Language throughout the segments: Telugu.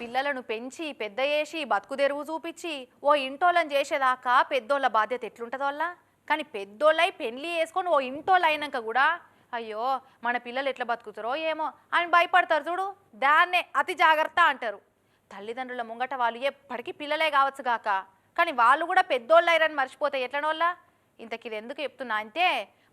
పిల్లలను పెంచి పెద్ద చేసి బతుకుదెరువు చూపించి ఓ ఇంటోళ్ళని చేసేదాకా పెద్దోళ్ళ బాధ్యత ఎట్లుంటుందో వల్ల కానీ పెద్దోళ్ళై పెళ్ళి వేసుకొని ఓ ఇంటోళ్ళు అయినాక కూడా అయ్యో మన పిల్లలు ఎట్లా బతుకుతారో ఏమో అని భయపడతారు చూడు. దాన్నే అతి జాగ్రత్త అంటారు. తల్లిదండ్రుల ముంగట వాళ్ళు ఎప్పటికీ పిల్లలే కావచ్చు కాక. కానీ వాళ్ళు కూడా పెద్దోళ్ళు అయ్యారని మర్చిపోతే ఎట్లనోళ్ళ ఇంతకి ఇది ఎందుకు చెప్తున్నా అంటే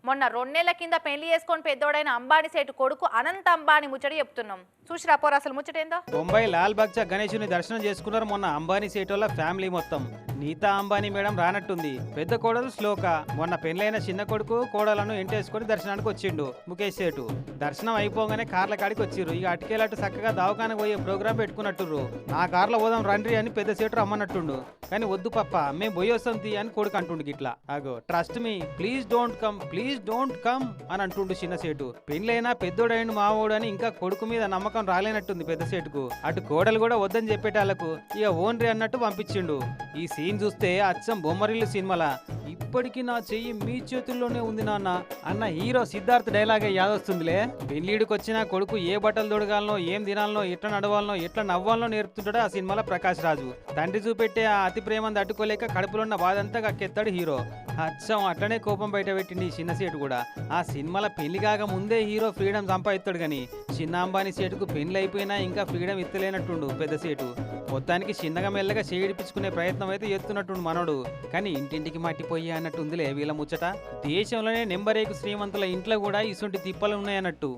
మొన్న రెండేళ్ళ కింద పెళ్ళి చేసుకొని పెద్దోడైన అంబానీ సేటు కొడుకు అనంత అంబానీ ముచ్చట చెప్తున్నాం. చూసిరా పోరా అసలు ముచ్చటేందో ముంబై లాల్ బాగ్చా గణేశుని దర్శనం చేసుకున్నారు మొన్న అంబానీ సేటోళ్ళ ఫ్యామిలీ మొత్తం. నీతా అంబానీ మేడం రానట్టుంది. పెద్ద కోడలు శ్లోక. మొన్న పెళ్ళైన చిన్న కొడుకు కోడలను ఎంటేసుకొని దర్శనానికి వచ్చిండు ముఖేష్ సేటు. దర్శనం అయిపోగానే కార్ల కాడికి వచ్చిర్రు. ఇక అటుకేలట్టు చక్కగా దవాఖానకు పోయే ప్రోగ్రామ్ పెట్టుకున్నట్టుర్రు. నా కార్లో పోదాం రండి అని పెద్ద సేటు రమ్మన్నట్టుండు. కానీ వద్దు పప్ప మేము పోయొస్తుంది అని కొడుకు అంటుండు గిట్లా. అగో trust me please don't come please don't come అని అంటుండు చిన్న సేటు. పెళ్ళైనా పెద్దోడైండు మావోడు అని ఇంకా కొడుకు మీద నమ్మకం రాలేనట్టుంది పెద్ద సేటుకు. అటు కోడలు కూడా వద్దని చెప్పేటాళ్ళకు ఇక ఓన్రి అన్నట్టు పంపించిండు. ఈ సీన్ చూస్తే అచ్చం బొమ్మరిల్లు సినిమాల. ఇప్పటికీ నా చెయ్యి మీ చేతుల్లోనే ఉంది నాన్న అన్న హీరో సిద్ధార్థ్ డైలాగే యాదొస్తుందిలే. పెళ్ళిడికి వచ్చిన కొడుకు ఏ బట్టలు తొడగాలనో ఏం తినాలనో ఎట్లా నడవాలనో ఎట్లా నవ్వాలనో నేర్పుతుంటాడో ఆ సినిమాలో ప్రకాష్ రాజు. తండ్రి చూపెట్టే ఆ అతి ప్రేమను తట్టుకోలేక కడుపులో ఉన్న బాధంతా కక్కెత్తాడు హీరో. అచ్చం అట్లనే కోపం బయట పెట్టింది చిన్న సేటు కూడా. ఆ సినిమాల పెళ్ళి కాక ముందే హీరో ఫ్రీడమ్ సంపాదిస్తాడు కానీ చిన్న అంబానీ సేటుకు పెళ్ళి అయిపోయినా ఇంకా ఫ్రీడమ్ ఇత్తలేనట్టుండు పెద్ద సేటు. మొత్తానికి చిన్నగా మెల్లగా చేడిపించుకునే ప్రయత్నం అయితే చేస్తున్నట్టుండు మనోడు. కానీ ఇంటింటికి మట్టిపోయి అన్నట్టు ఉందిలే వీళ్ళ ముచ్చట. దేశంలోనే నెంబర్ ఏకు శ్రీమంతుల ఇంట్లో కూడా ఇసుంటి తిప్పలు ఉన్నాయన్నట్టు.